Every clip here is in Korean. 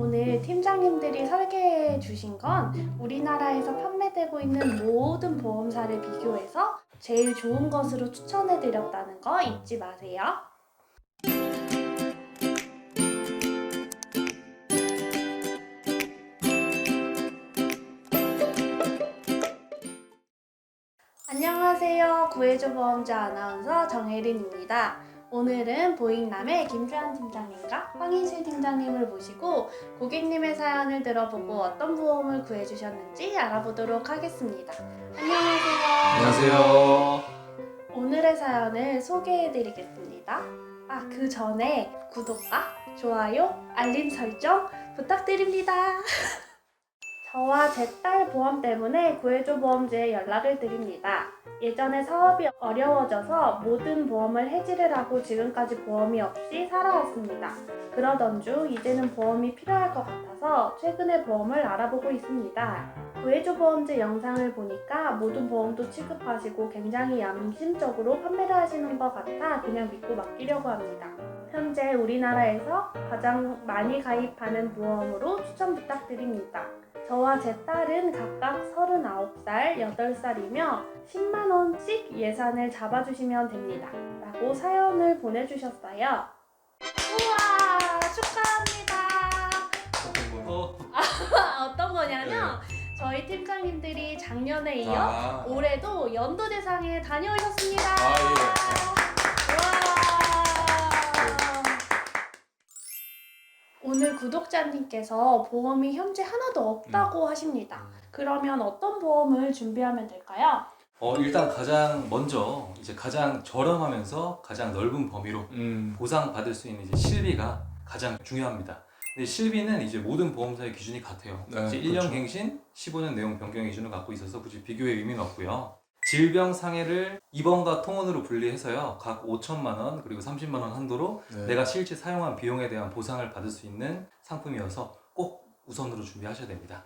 오늘 팀장님들이 설계해 주신 건 우리나라에서 판매되고 있는 모든 보험사를 비교해서 제일 좋은 것으로 추천해 드렸다는 거 잊지 마세요. 안녕하세요. 구해줘 보험자 아나운서 정혜린입니다. 오늘은 보잉남의 김주환 팀장님과 황인실 팀장님을 모시고 고객님의 사연을 들어보고 어떤 보험을 구해주셨는지 알아보도록 하겠습니다. 안녕하세요. 안녕하세요. 오늘의 사연을 소개해드리겠습니다. 아, 그 전에 구독과 좋아요, 알림 설정 부탁드립니다. 저와 제 딸 보험 때문에 구해줘 보험제에 연락을 드립니다. 예전에 사업이 어려워져서 모든 보험을 해지를 하고 지금까지 보험이 없이 살아왔습니다. 그러던 중 이제는 보험이 필요할 것 같아서 최근에 보험을 알아보고 있습니다. 구해줘 보험제 영상을 보니까 모든 보험도 취급하시고 굉장히 양심적으로 판매를 하시는 것 같아 그냥 믿고 맡기려고 합니다. 현재 우리나라에서 가장 많이 가입하는 보험으로 추천 부탁드립니다. 저와 제 딸은 각각 39살, 8살이며 10만원씩 예산을 잡아주시면 됩니다. 라고 사연을 보내주셨어요. 우와, 축하합니다. 어, 어떤 거냐면 저희 팀장님들이 작년에 이어 아, 올해도 연도대상에 다녀오셨습니다. 아, 와. 오늘 구독자님께서 보험이 현재 하나도 없다고 하십니다. 그러면 어떤 보험을 준비하면 될까요? 어, 일단 가장 먼저 이제 가장 저렴하면서 가장 넓은 범위로 음, 보상받을 수 있는 이제 실비가 가장 중요합니다. 근데 실비는 이제 모든 보험사의 기준이 같아요. 네, 이제 1년 그렇죠. 갱신, 15년 내용 변경의 기준을 갖고 있어서 굳이 비교의 의미는 없고요. 질병 상해를 입원과 통원으로 분리해서요. 각 5천만 원 그리고 30만 원 한도로 네. 내가 실제 사용한 비용에 대한 보상을 받을 수 있는 상품이어서 꼭 우선으로 준비하셔야 됩니다.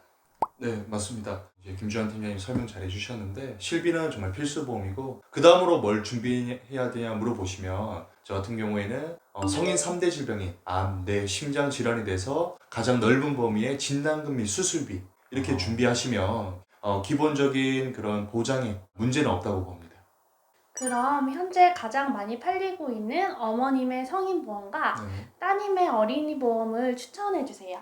네, 맞습니다. 이제 김주환 팀장님 설명 잘 해주셨는데 실비는 정말 필수 보험이고 그 다음으로 뭘 준비해야 되냐 물어보시면 저 같은 경우에는 어, 성인 3대 질병인 암, 뇌, 심장 질환이 돼서 가장 넓은 범위의 진단금 및 수술비 이렇게 어. 준비하시면 어, 기본적인 그런 보장에 문제는 없다고 봅니다. 그럼 현재 가장 많이 팔리고 있는 어머님의 성인 보험과 네. 따님의 어린이 보험을 추천해 주세요.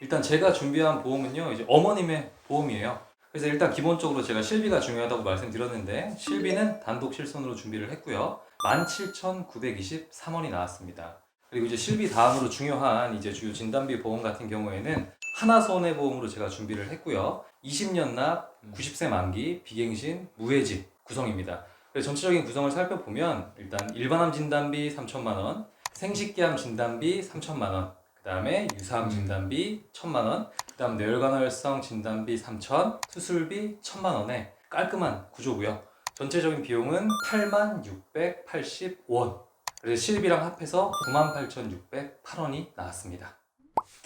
일단 제가 준비한 보험은요 이제 어머님의 보험이에요 그래서 일단 기본적으로 제가 실비가 중요하다고 말씀드렸는데 실비는 단독 실손으로 준비를 했고요 17,923원이 나왔습니다 그리고 이제 실비 다음으로 중요한 이제 주요 진단비 보험 같은 경우에는 하나 손해보험으로 제가 준비를 했고요 20년 납 90세 만기 비갱신 무해지 구성입니다 그래서 전체적인 구성을 살펴보면 일단 일반암 진단비 3천만 원 생식기암 진단비 3천만 원 그 다음에 유사암 진단비 1천만 원, 그 다음 뇌혈관혈성 진단비 3천, 수술비 1천만 원에 깔끔한 구조고요. 전체적인 비용은 8만 680원. 그래서 실비랑 합해서 9만 8,608원이 나왔습니다.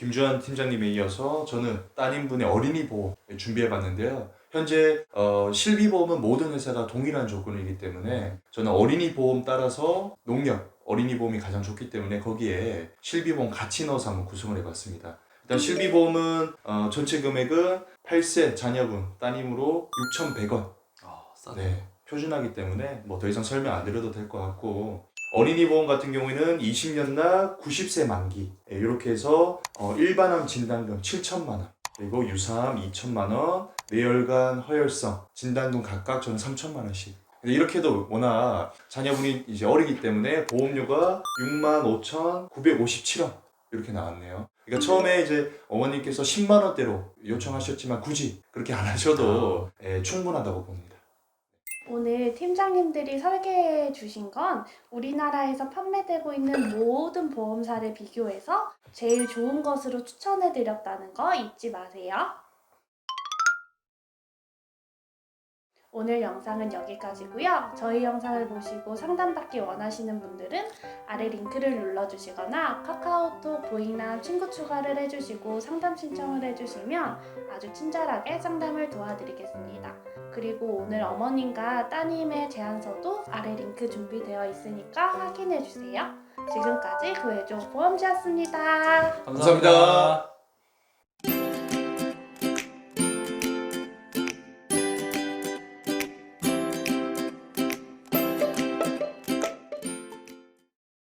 김주환 팀장님에 이어서 저는 따님분의 어린이 보험 준비해봤는데요. 현재 어, 실비보험은 모든 회사가 동일한 조건이기 때문에 저는 어린이 보험 따라서 농협 어린이 보험이 가장 좋기 때문에 거기에 실비보험 같이 넣어서 한번 구성을 해봤습니다. 일단 실비보험은 어, 전체 금액은 8세 자녀분 따님으로 6,100원 아, 싸네. 네, 표준하기 때문에 뭐 더 이상 설명 안 드려도 될 것 같고 어린이 보험 같은 경우에는 20년 나 90세 만기. 예, 이렇게 해서 어, 일반암 진단금 7천만 원. 그리고 유사암 2천만 원. 뇌혈관 허혈성 진단금 각각 저는 3천만 원씩. 이렇게 해도 워낙 자녀분이 이제 어리기 때문에 보험료가 6만 5천 957원 이렇게 나왔네요. 그러니까 처음에 이제 어머님께서 10만 원대로 요청하셨지만 굳이 그렇게 안 하셔도 예, 충분하다고 봅니다. 오늘 팀장님들이 설계해 주신 건 우리나라에서 판매되고 있는 모든 보험사를 비교해서 제일 좋은 것으로 추천해 드렸다는 거 잊지 마세요. 오늘 영상은 여기까지고요. 저희 영상을 보시고 상담받기 원하시는 분들은 아래 링크를 눌러주시거나 카카오톡 보이남 친구 추가를 해주시고 상담 신청을 해주시면 아주 친절하게 상담을 도와드리겠습니다. 그리고 오늘 어머님과 따님의 제안서도 아래 링크 준비되어 있으니까 확인해 주세요. 지금까지 구해줘 보험지였습니다. 감사합니다.